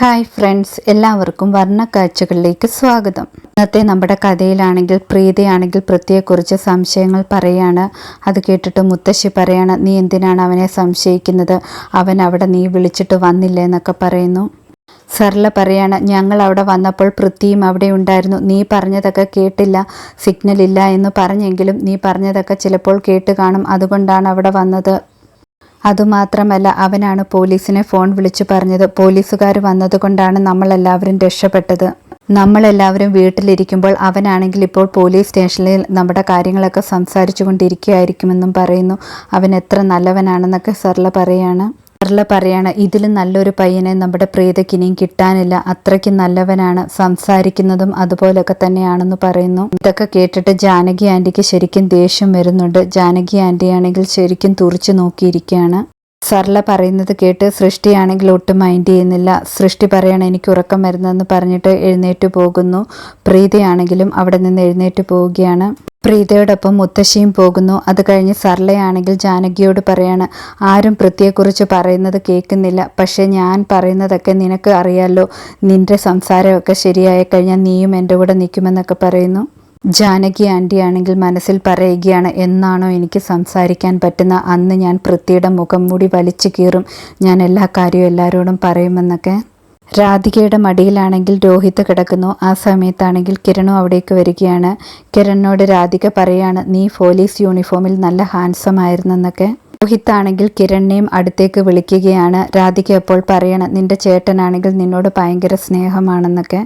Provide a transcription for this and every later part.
Hi friends എല്ലാവർക്കും വർണ കാഴ്ചകളിലേക്ക് സ്വാഗതം. ഇന്നത്തെ നമ്മുടെ കഥയിലാണെങ്കിൽ പ്രീതിയാണെങ്കിൽ പ്രീതിയെക്കുറിച്ച് സംശയങ്ങൾ പറയാണ്. അത് കേട്ടിട്ട് മുത്തശ്ശി പറയാണ് നീ എന്തിനാണ് അവനെ സംശയിക്കുന്നത്? അവൻ അവിടെ നീ വിളിച്ചിട്ട് വന്നില്ലേ എന്നൊക്കെ പറയുന്നു. സർല പറയാണ് ഞങ്ങൾ അവിടെ വന്നപ്പോൾ പൃഥ്വിയും അവിടെ ഉണ്ടായിരുന്നു. നീ പറഞ്ഞതൊക്കെ കേട്ടില്ല സിഗ്നൽ ഇല്ല എന്ന് പറഞ്ഞെങ്കിലും നീ പറഞ്ഞതൊക്കെ ചിലപ്പോൾ കേട്ട് കാണും. അതുകൊണ്ടാണ് അവിടെ വന്നത്. അതുമാത്രമല്ല അവനാണ് പോലീസിനെ ഫോൺ വിളിച്ചു പറഞ്ഞത്. പോലീസുകാർ വന്നതുകൊണ്ടാണ് നമ്മളെല്ലാവരും രക്ഷപ്പെട്ടത്. നമ്മളെല്ലാവരും വീട്ടിലിരിക്കുമ്പോൾ അവനാണെങ്കിൽ ഇപ്പോൾ പോലീസ് സ്റ്റേഷനിൽ നമ്മുടെ കാര്യങ്ങളൊക്കെ സംസാരിച്ചു കൊണ്ടിരിക്കുകയായിരിക്കുമെന്നും പറയുന്നു. അവൻ എത്ര നല്ലവനാണെന്നൊക്കെ സർല പറയാണ്. സർല പറയാണ് ഇതിലും നല്ലൊരു പയ്യനെ നമ്മുടെ പ്രീതയ്ക്ക് ഇനിയും കിട്ടാനില്ല. അത്രയ്ക്ക് നല്ലവനാണ്. സംസാരിക്കുന്നതും അതുപോലൊക്കെ തന്നെയാണെന്ന് പറയുന്നു. ഇതൊക്കെ കേട്ടിട്ട് ജാനകി ആന്റിക്ക് ശരിക്കും ദേഷ്യം വരുന്നുണ്ട്. ജാനകി ആന്റിയാണെങ്കിൽ ശരിക്കും തുറിച്ചു നോക്കിയിരിക്കുകയാണ്. സർല പറയുന്നത് കേട്ട് സൃഷ്ടിയാണെങ്കിൽ ഒട്ടും മൈൻഡ് ചെയ്യുന്നില്ല. സൃഷ്ടി പറയണം എനിക്ക് ഉറക്കം വരുന്നതെന്ന് പറഞ്ഞിട്ട് എഴുന്നേറ്റ് പോകുന്നു. പ്രീതിയാണെങ്കിലും അവിടെ നിന്ന് എഴുന്നേറ്റ് പോവുകയാണ്. പ്രീതയോടൊപ്പം മുത്തശ്ശിയും പോകുന്നു. അത് കഴിഞ്ഞ് സർലയാണെങ്കിൽ ജാനകിയോട് പറയാണ് ആരും പൃഥ്വിയെക്കുറിച്ച് പറയുന്നത് കേൾക്കുന്നില്ല. പക്ഷേ ഞാൻ പറയുന്നതൊക്കെ നിനക്ക് അറിയാലോ. നിന്റെ സംസാരമൊക്കെ ശരിയായി കഴിഞ്ഞാൽ നീയും എന്റെ കൂടെ നിൽക്കുമെന്നൊക്കെ പറയുന്നു. ജാനകി ആന്റി ആണെങ്കിൽ മനസ്സിൽ പറയുകയാണ് എന്നാണോ എനിക്ക് സംസാരിക്കാൻ പറ്റുന്ന? അന്ന് ഞാൻ പൃഥ്വിയുടെ മുഖം മൂടി വലിച്ചു കീറും. ഞാൻ എല്ലാ കാര്യവും എല്ലാവരോടും പറയുമെന്നൊക്കെ. രാധികയുടെ മടിയിലാണെങ്കിൽ രോഹിത് കിടക്കുന്നു. ആ സമയത്താണെങ്കിൽ കിരണും അവിടേക്ക് വരികയാണ്. കിരണിനോട് രാധിക പറയാണ് നീ പോലീസ് യൂണിഫോമിൽ നല്ല ഹാൻസം ആയിരുന്നെന്നൊക്കെ. രോഹിത് ആണെങ്കിൽ കിരണിനെയും അടുത്തേക്ക് വിളിക്കുകയാണ്. രാധിക അപ്പോൾ പറയണം നിന്റെ ചേട്ടനാണെങ്കിൽ നിന്നോട് ഭയങ്കര സ്നേഹമാണെന്നൊക്കെ.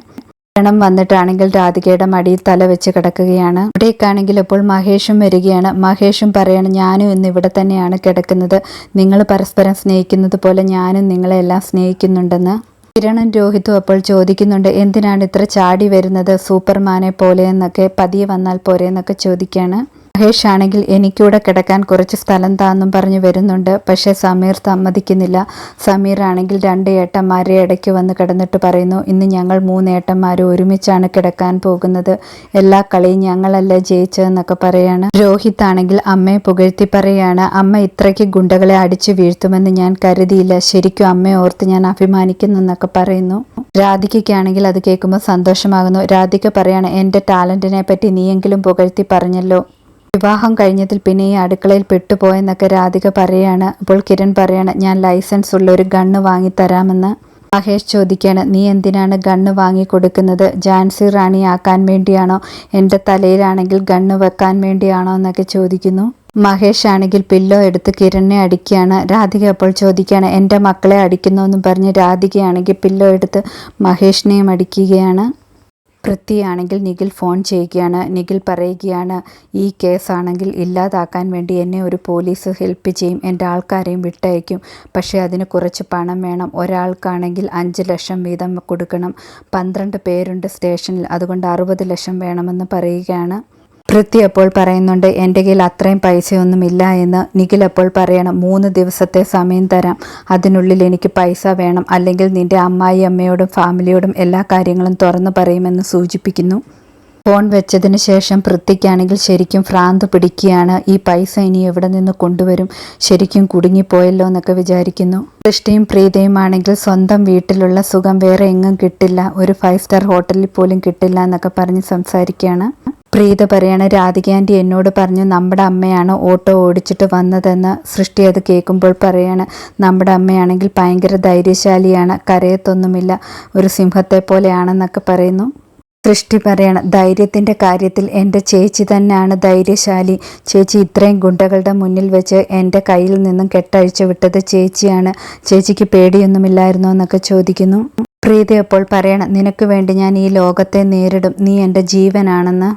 കിരണം വന്നിട്ടാണെങ്കിൽ രാധികയുടെ മടിയിൽ തല വെച്ച് കിടക്കുകയാണ്. ഇവിടേക്കാണെങ്കിൽ ഇപ്പോൾ മഹേഷും വരികയാണ്. മഹേഷും പറയാണ് ഞാനും ഇന്ന് ഇവിടെ തന്നെയാണ് കിടക്കുന്നത്. നിങ്ങൾ പരസ്പരം സ്നേഹിക്കുന്നത് പോലെ ഞാനും നിങ്ങളെ എല്ലാം സ്നേഹിക്കുന്നുണ്ടെന്ന്. കിരണും രോഹിതും അപ്പോൾ ചോദിക്കുന്നുണ്ട് എന്തിനാണ് ഇത്ര ചാടി വരുന്നത്? സൂപ്പർമാനെ പോലെ എന്നൊക്കെ പതിയെ വന്നാൽ പോരെ എന്നൊക്കെ ചോദിക്കുകയാണ് മഹേഷ് ആണെങ്കിൽ എനിക്കൂടെ കിടക്കാൻ കുറച്ച് സ്ഥലം താന്നും പറഞ്ഞു വരുന്നുണ്ട്. പക്ഷേ സമീർ സമ്മതിക്കുന്നില്ല. സമീർ ആണെങ്കിൽ രണ്ട് ഏട്ടന്മാരെ ഇടയ്ക്ക് വന്ന് കിടന്നിട്ട് പറയുന്നു ഇന്ന് ഞങ്ങൾ മൂന്ന് ഏട്ടന്മാർ ഒരുമിച്ചാണ് കിടക്കാൻ പോകുന്നത്. എല്ലാ കളിയും ഞങ്ങളല്ലേ ജയിച്ചതെന്നൊക്കെ പറയാണ്. രോഹിത് ആണെങ്കിൽ അമ്മയെ പുകഴ്ത്തി പറയാണ് അമ്മ ഇത്രയ്ക്ക് ഗുണ്ടകളെ അടിച്ചു വീഴ്ത്തുമെന്ന് ഞാൻ കരുതിയില്ല. ശരിക്കും അമ്മയെ ഓർത്ത് ഞാൻ അഭിമാനിക്കുന്നു എന്നൊക്കെ പറയുന്നു. രാധികയ്ക്കാണെങ്കിൽ അത് കേൾക്കുമ്പോൾ സന്തോഷമാകുന്നു. രാധിക പറയാണ് എന്റെ ടാലന്റിനെ പറ്റി നീയെങ്കിലും പുകഴ്ത്തി പറഞ്ഞല്ലോ. വിവാഹം കഴിഞ്ഞതിൽ പിന്നെ ഈ അടുക്കളയിൽ പെട്ടുപോയെന്നൊക്കെ രാധിക പറയാണ്. അപ്പോൾ കിരൺ പറയാണ് ഞാൻ ലൈസൻസ് ഉള്ള ഒരു ഗണ്ണ് വാങ്ങിത്തരാമെന്ന് മഹേഷ് ചോദിക്കാണ് നീ എന്തിനാണ് ഗണ്ണ് വാങ്ങി കൊടുക്കുന്നത്? ജാൻസി റാണി ആക്കാൻ വേണ്ടിയാണോ? എന്റെ തലയിലാണെങ്കിൽ ഗണ്ണ് വെക്കാൻ വേണ്ടിയാണോ? എന്നൊക്കെ ചോദിക്കുന്നു. മഹേഷ് ആണെങ്കിൽ പില്ലോ എടുത്ത് കിരണിനെ അടിക്കുകയാണ്. രാധിക അപ്പോൾ ചോദിക്കുകയാണ് എന്റെ മക്കളെ അടിക്കുന്നു എന്നും പറഞ്ഞ് രാധികയാണെങ്കിൽ പില്ലോ എടുത്ത് മഹേഷിനെയും അടിക്കുകയാണ്. പൃഥ്വിയാണെങ്കിൽ നിഖിൽ ഫോൺ ചെയ്യുകയാണ് നിഖിൽ പറയുകയാണ് ഈ കേസാണെങ്കിൽ ഇല്ലാതാക്കാൻ വേണ്ടി എന്നെ ഒരു പോലീസ് ഹെൽപ്പ് ചെയ്യും എന്റെ ആൾക്കാരെയും വിട്ടയക്കും. പക്ഷേ അതിന് കുറച്ച് പണം വേണം. ഒരാൾക്കാണെങ്കിൽ അഞ്ച് ലക്ഷം വീതം കൊടുക്കണം. പന്ത്രണ്ട് പേരുണ്ട് സ്റ്റേഷനിൽ. അതുകൊണ്ട് അറുപത് ലക്ഷം വേണമെന്ന് പറയുകയാണ്. പൃഥ്വി അപ്പോൾ പറയുന്നുണ്ട് എന്റെ കയ്യിൽ അത്രയും പൈസയൊന്നുമില്ല എന്ന് നിഖിൽ അപ്പോൾ പറയണം മൂന്ന് ദിവസത്തെ സമയം തരാം അതിനുള്ളിൽ എനിക്ക് പൈസ വേണം അല്ലെങ്കിൽ നിന്റെ അമ്മായി അമ്മയോടും ഫാമിലിയോടും എല്ലാ കാര്യങ്ങളും തുറന്നു പറയുമെന്ന് സൂചിപ്പിക്കുന്നു. ഫോൺ വെച്ചതിന് ശേഷം പൃഥ്വിക്കാണെങ്കിൽ ശരിക്കും ഭ്രാന്ത് പിടിക്കുകയാണ് ഈ പൈസ ഇനി എവിടെ നിന്ന് കൊണ്ടുവരും? ശരിക്കും കുടുങ്ങിപ്പോയല്ലോ എന്നൊക്കെ വിചാരിക്കുന്നു. സൃഷ്ടിയും പ്രീതയും ആണെങ്കിൽ സ്വന്തം വീട്ടിലുള്ള സുഖം വേറെ എങ്ങും കിട്ടില്ല ഒരു ഫൈവ് സ്റ്റാർ ഹോട്ടലിൽ പോലും കിട്ടില്ല എന്നൊക്കെ പറഞ്ഞ് സംസാരിക്കുകയാണ്. പ്രീത പറയാണ് രാധിക ആന്റി എന്നോട് പറഞ്ഞു നമ്മുടെ അമ്മയാണ് ഓട്ടോ ഓടിച്ചിട്ട് വന്നതെന്ന് സൃഷ്ടി അത് കേൾക്കുമ്പോൾ പറയാണ്. നമ്മുടെ അമ്മയാണെങ്കിൽ ഭയങ്കര ധൈര്യശാലിയാണ് കരയത്തൊന്നുമില്ല ഒരു സിംഹത്തെ പോലെയാണെന്നൊക്കെ പറയുന്നു. സൃഷ്ടി പറയണം ധൈര്യത്തിന്റെ കാര്യത്തിൽ എന്റെ ചേച്ചി തന്നെയാണ് ധൈര്യശാലി. ചേച്ചി ഇത്രയും ഗുണ്ടകളുടെ മുന്നിൽ വെച്ച് എന്റെ കയ്യിൽ നിന്നും കെട്ടഴിച്ചു വിട്ടത് ചേച്ചിയാണ്. ചേച്ചിക്ക് പേടിയൊന്നുമില്ലായിരുന്നോ എന്നൊക്കെ ചോദിക്കുന്നു. പ്രീതി അപ്പോൾ പറയണം നിനക്ക് വേണ്ടി ഞാൻ ഈ ലോകത്തെ നേരിടും. നീ എന്റെ ജീവനാണെന്ന്.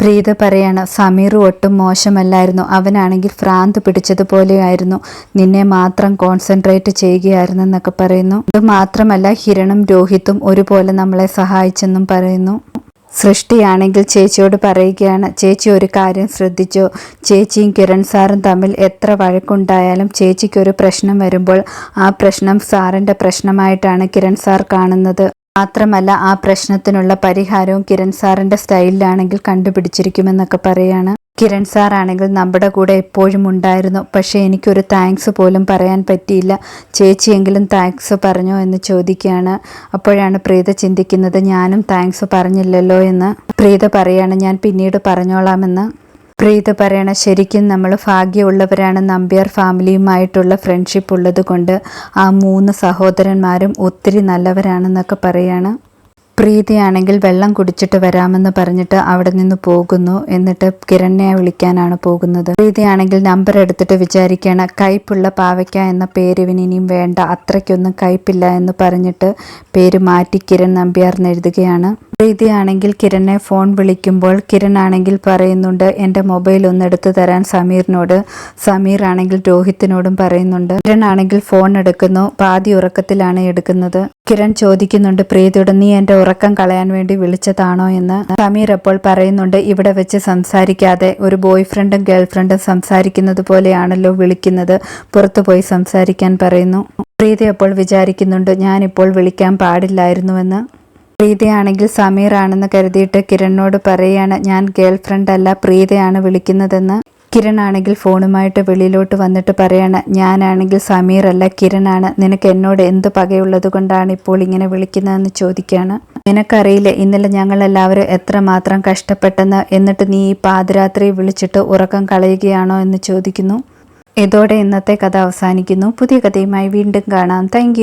പ്രീത പറയാണ് സമീർ ഒട്ടും മോശമല്ലായിരുന്നു. അവനാണെങ്കിൽ ഭ്രാന്ത് പിടിച്ചതുപോലെയായിരുന്നു. നിന്നെ മാത്രം കോൺസെൻട്രേറ്റ് ചെയ്യുകയായിരുന്നു എന്നൊക്കെ പറയുന്നു. ഇത് മാത്രമല്ല ഹിരണും രോഹിത്തും ഒരുപോലെ നമ്മളെ സഹായിച്ചെന്നും പറയുന്നു. സൃഷ്ടിയാണെങ്കിൽ ചേച്ചിയോട് പറയുകയാണ് ചേച്ചി ഒരു കാര്യം ശ്രദ്ധിച്ചോ? ചേച്ചിയും കിരൺ സാറും തമ്മിൽ എത്ര വഴക്കുണ്ടായാലും ചേച്ചിക്കൊരു പ്രശ്നം വരുമ്പോൾ ആ പ്രശ്നം സാറിന്റെ പ്രശ്നമായിട്ടാണ് കിരൺ സാർ കാണുന്നത്. മാത്രമല്ല ആ പ്രശ്നത്തിനുള്ള പരിഹാരവും കിരൺ സാറിന്റെ സ്റ്റൈലിലാണെങ്കിൽ കണ്ടുപിടിച്ചിരിക്കുമെന്നൊക്കെ പറയാണ്. കിരൺ സാറാണെങ്കിൽ നമ്മുടെ കൂടെ എപ്പോഴും ഉണ്ടായിരുന്നു. പക്ഷേ എനിക്കൊരു താങ്ക്സ് പോലും പറയാൻ പറ്റിയില്ല. ചേച്ചിയെങ്കിലും താങ്ക്സ് പറഞ്ഞോ എന്ന് ചോദിക്കുകയാണ്. അപ്പോഴാണ് പ്രീത ചിന്തിക്കുന്നത് ഞാനും താങ്ക്സ് പറഞ്ഞില്ലല്ലോ എന്ന്. പ്രീത പറയാണ് ഞാൻ പിന്നീട് പറഞ്ഞോളാമെന്ന് പ്രീത പറയണ ശരിക്കും നമ്മൾ ഭാഗ്യമുള്ളവരാണ് നമ്പ്യാർ ഫാമിലിയുമായിട്ടുള്ള ഫ്രണ്ട്ഷിപ്പ് ഉള്ളത് കൊണ്ട് ആ മൂന്ന് സഹോദരന്മാരും ഒത്തിരി നല്ലവരാണെന്നൊക്കെ പറയാണ്. പ്രീതിയാണെങ്കിൽ വെള്ളം കുടിച്ചിട്ട് വരാമെന്ന് പറഞ്ഞിട്ട് അവിടെ നിന്ന് പോകുന്നു എന്നിട്ട് കിരണ്യെ വിളിക്കാനാണ് പോകുന്നത്. പ്രീതിയാണെങ്കിൽ നമ്പർ എടുത്തിട്ട് വിചാരിക്കുകയാണ് കയ്പുള്ള പാവയ്ക്ക എന്ന പേര് ഇവന് ഇനിയും വേണ്ട അത്രയ്ക്കൊന്നും കയ്പില്ല എന്ന് പറഞ്ഞിട്ട് പേര് മാറ്റി കിരൺ നമ്പ്യാർന്ന് എഴുതുകയാണ്. പ്രീതിയാണെങ്കിൽ കിരണിനെ ഫോൺ വിളിക്കുമ്പോൾ കിരൺ ആണെങ്കിൽ പറയുന്നുണ്ട് എന്റെ മൊബൈൽ ഒന്ന് എടുത്തു തരാൻ സമീറിനോട് സമീർ ആണെങ്കിൽ രോഹിത്തിനോടും പറയുന്നുണ്ട്. കിരൺ ആണെങ്കിൽ ഫോൺ എടുക്കുന്നു പാതി ഉറക്കത്തിലാണ് എടുക്കുന്നത്. കിരൺ ചോദിക്കുന്നുണ്ട് പ്രീതിയോട് നീ എന്റെ ഉറക്കം കളയാൻ വേണ്ടി വിളിച്ചതാണോ എന്ന്? സമീർ അപ്പോൾ പറയുന്നുണ്ട് ഇവിടെ വെച്ച് സംസാരിക്കാതെ ഒരു ബോയ് ഫ്രണ്ടും ഗേൾ ഫ്രണ്ടും സംസാരിക്കുന്നത് പോലെയാണല്ലോ വിളിക്കുന്നത്. പുറത്തു പോയി സംസാരിക്കാൻ പറയുന്നു. പ്രീതി അപ്പോൾ വിചാരിക്കുന്നുണ്ട് ഞാനിപ്പോൾ വിളിക്കാൻ പാടില്ലായിരുന്നുവെന്ന്. പ്രീതിയാണെങ്കിൽ സമീർ ആണെന്ന് കരുതിയിട്ട് കിരണിനോട് പറയാണ് ഞാൻ ഗേൾ ഫ്രണ്ട് അല്ല പ്രീതയാണ് വിളിക്കുന്നതെന്ന്. കിരൺ ആണെങ്കിൽ ഫോണുമായിട്ട് വെളിയിലോട്ട് വന്നിട്ട് പറയാണ് ഞാനാണെങ്കിൽ സമീറല്ല കിരണാണ്. നിനക്ക് എന്നോട് എന്ത് പകയുള്ളത് കൊണ്ടാണ് ഇപ്പോൾ ഇങ്ങനെ വിളിക്കുന്നതെന്ന് ചോദിക്കുകയാണ് നിനക്കറിയില്ല ഇന്നലെ ഞങ്ങളെല്ലാവരും എത്ര എത്രമാത്രം കഷ്ടപ്പെട്ടെന്ന് എന്നിട്ട് നീ ഈ പാതിരാത്രി വിളിച്ചിട്ട് ഉറക്കം കളയുകയാണോ എന്ന് ചോദിക്കുന്നു. ഇതോടെ ഇന്നത്തെ കഥ അവസാനിക്കുന്നു. പുതിയ കഥയുമായി വീണ്ടും കാണാം. താങ്ക്